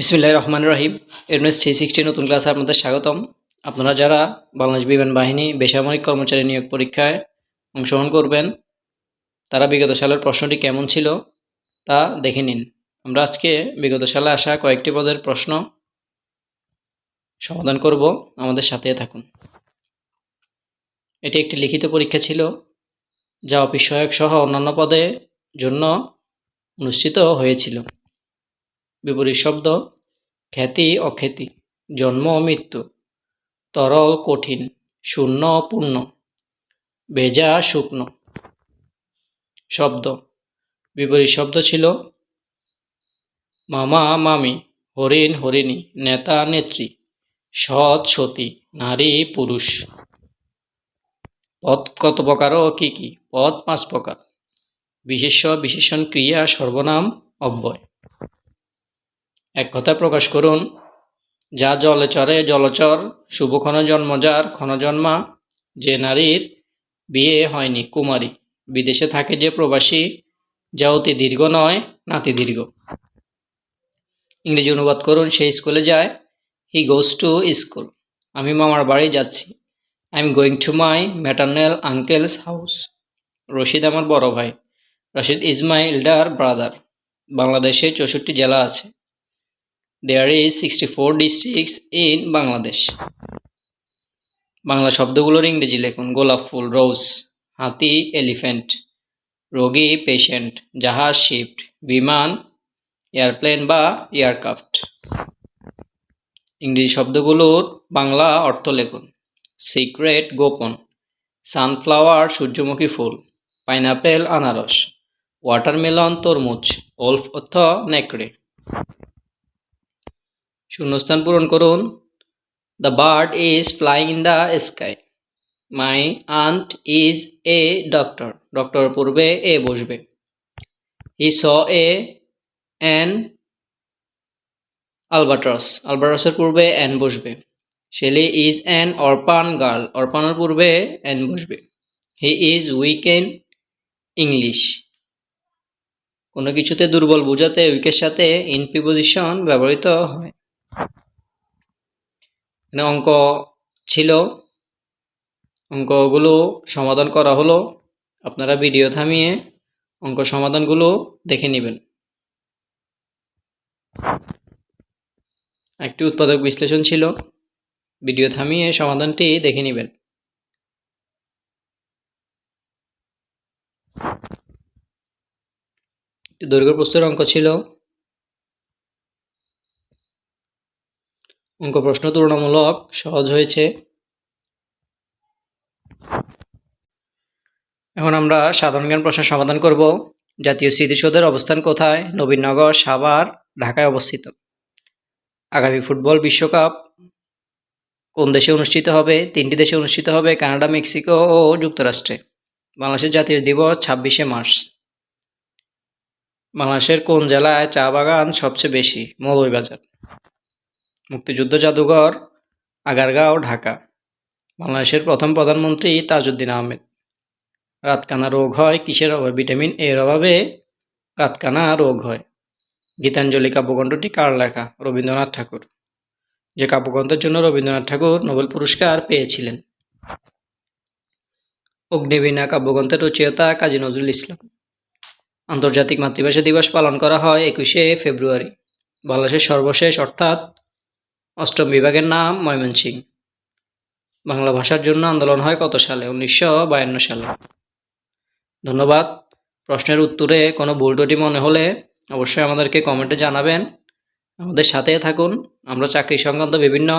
বিসমিল্লাহ রহমান রহিম। এমএস থ্রি সিক্সটি নতুন ক্লাসে আপনাদের স্বাগতম। আপনারা যারা বাংলাদেশ বিমান বাহিনী বেসামরিক কর্মচারী নিয়োগ পরীক্ষায় অংশগ্রহণ করবেন, তারা বিগত সালের প্রশ্নটি কেমন ছিল তা দেখে নিন। আমরা আজকে বিগত সালে আসা কয়েকটি পদের প্রশ্ন সমাধান করব। আমাদের সাথে থাকুন। এটি একটি লিখিত পরীক্ষা ছিল, যা অফিস সহায়ক সহ অন্যান্য পদের জন্য অনুষ্ঠিত হয়েছিল। বিপরীত শব্দ খ্যাতি, অখ্যাতি, জন্ম, মৃত্যু, তরল, কঠিন, শূন্য, পূর্ণ, ভেজা, শুকনো। শব্দ, বিপরীত শব্দ ছিল মামা, মামি, হরিণ, হরিণী, নেতা, নেত্রী, সৎ, সতী, নারী, পুরুষ। পদ কত প্রকার ও কি কি? পদ পাঁচ প্রকার। বিশেষ্য, বিশেষণ, ক্রিয়া, সর্বনাম, অব্যয়। এক কথা প্রকাশ করুন, যা জলে চরে জলচর শুভক্ষণ জন্মজার ক্ষণজন্মা যে নারীর বিয়ে হয়নি কুমারী। বিদেশে থাকে যে প্রবাসী, যা অতি দীর্ঘ নয়, নাতি দীর্ঘ। ইংরেজি অনুবাদ করুন সে স্কুলে যায়, হি গোস টু স্কুল। আমি মামার বাড়ি যাচ্ছি। I am going to my maternal uncle's house. Rashid আমার বড় ভাই। Rashid is my elder brother. বাংলাদেশে চৌষট্টি জেলা আছে। There is sixty four districts in Bangladesh Bangla শব্দগুলোর ইংরেজি লেখুন, গোলাপ ফুল রোজ হাতি এলিফ্যান্ট রোগী পেশেন্ট জাহাজ শিফট বিমান এয়ারপ্লেন বা এয়ারক্রাফট ইংরেজি শব্দগুলোর বাংলা অর্থ লেখুন সিক্রেট গোপন সানফ্লাওয়ার সূর্যমুখী ফুল পাইনাপেল আনারস ওয়াটারমেলন তরমুজ ওলফ অর্থ নেকড়ে। শূন্যস্থান পূরণ করুন। The bird is flying in the sky my aunt is a doctor doctor পূর্বে এ বসবে। হি স এ অ্যান আলবাট্রস আলবাট্রসের পূর্বে অ্যান বসবে। Shelly is an orphan girl অরপানের পূর্বে অ্যান বসবে। হি ইজ উইকেন ইংলিশ কোনো কিছুতে দুর্বল বোঝাতে উইকের সাথে ইন প্রিপোজিশন ব্যবহৃত হয়। এখানে অঙ্ক ছিল। অঙ্কগুলো সমাধান করা হলো। আপনারা ভিডিও থামিয়ে অঙ্ক সমাধানগুলো দেখে নেবেন। একটি উৎপাদক বিশ্লেষণ ছিল। ভিডিও থামিয়ে সমাধানটি দেখে নেবেন। দৈর্ঘ্য প্রস্তুর অঙ্ক ছিল। অঙ্ক প্রশ্ন তুলনামূলক সহজ হয়েছে। এখন আমরা সাধারণ জ্ঞান প্রশ্ন সমাধান করব। জাতীয় স্মৃতিসৌধের অবস্থান কোথায়? নবীনগর, সাভার, ঢাকায় অবস্থিত। আগামী ফুটবল বিশ্বকাপ কোন দেশে অনুষ্ঠিত হবে? তিনটি দেশে অনুষ্ঠিত হবে, কানাডা, মেক্সিকো ও যুক্তরাষ্ট্রে। বাংলাদেশের জাতীয় দিবস ছাব্বিশে মার্চ। বাংলাদেশের কোন জেলায় চা বাগান সবচেয়ে বেশি? মৌলভীবাজার। মুক্তিযুদ্ধ জাদুঘর, আগারগাঁও, ঢাকা। বাংলাদেশের প্রথম প্রধানমন্ত্রী তাজউদ্দিন আহমেদ। রাতকানা রোগ হয়, কিসের অভাবে? ভিটামিন এর অভাবে রাতকানা রোগ হয়। গীতাঞ্জলি কাব্যগ্রন্থটি কার লেখা? রবীন্দ্রনাথ ঠাকুর। যে কাব্যগ্রন্থের জন্য রবীন্দ্রনাথ ঠাকুর নোবেল পুরস্কার পেয়েছিলেন। অগ্নিবীণা কাব্যগ্রন্থের রচয়িতা কাজী নজরুল ইসলাম। আন্তর্জাতিক মাতৃভাষা দিবস পালন করা হয় একুশে ফেব্রুয়ারি। বাংলাদেশের সর্বশেষ, অর্থাৎ অষ্টম বিভাগের নাম ময়মনসিং বাংলা ভাষার জন্য আন্দোলন হয় কত সালে? উনিশশো বায়ান্ন সালে। ধন্যবাদ। প্রশ্নের উত্তরে কোনো ভুল মনে হলে অবশ্যই আমাদেরকে কমেন্টে জানাবেন। আমাদের সাথে থাকুন। আমরা চাকরি সংক্রান্ত বিভিন্ন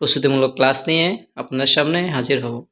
প্রস্তুতিমূলক ক্লাস নিয়ে আপনাদের সামনে হাজির হব।